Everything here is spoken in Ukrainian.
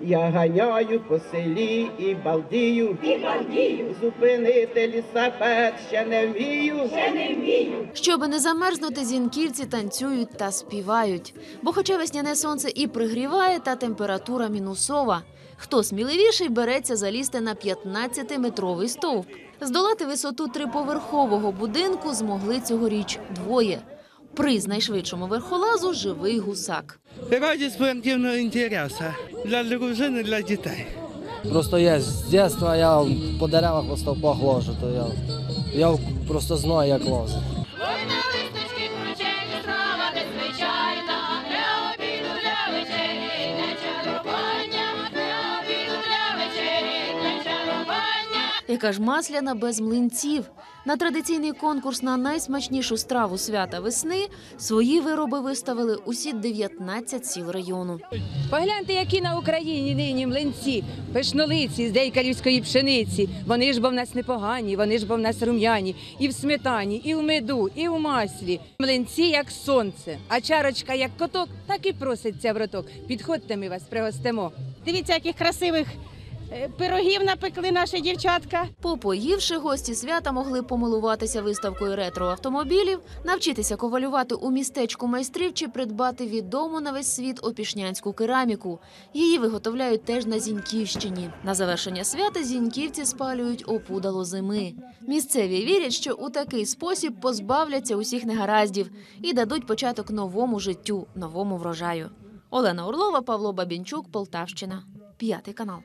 Я ганяю по селі і балдію, і балдію. зупинити лісапет ще не вмію. Ще не вмію. Щоби не замерзнути, зінківці танцюють та співають. Бо хоча весняне сонце і пригріває, та температура мінусова. Хто сміливіший береться залізти на 15-метровий стовп. Здолати висоту триповерхового будинку змогли цьогоріч двоє. Приз найшвидшому верхолазу живий гусак. Ради спортивного інтересу для дружини, для дітей. Просто я з дитинства я по деревах по стовпах ложу, то я, я просто знаю, як лозити. Яка ж масляна без млинців. На традиційний конкурс на найсмачнішу страву свята весни свої вироби виставили усі 19 сіл району. Погляньте, які на Україні нині млинці, пишнолиці з дейкалівської пшениці. Вони ж бо в нас непогані, вони ж бо в нас рум'яні. І в сметані, і в меду, і в маслі. Млинці як сонце, а чарочка як коток, так і проситься в роток. Підходьте, ми вас пригостимо. Дивіться, яких красивих пирогів напекли наші дівчатка. Попоївши, гості свята могли помилуватися виставкою ретро-автомобілів, навчитися ковалювати у містечку майстрів чи придбати відому на весь світ опішнянську кераміку. Її виготовляють теж на Зіньківщині. На завершення свята зіньківці спалюють опудало зими. Місцеві вірять, що у такий спосіб позбавляться усіх негараздів і дадуть початок новому життю, новому врожаю. Олена Орлова, Павло Бабінчук, Полтавщина, п'ятий канал.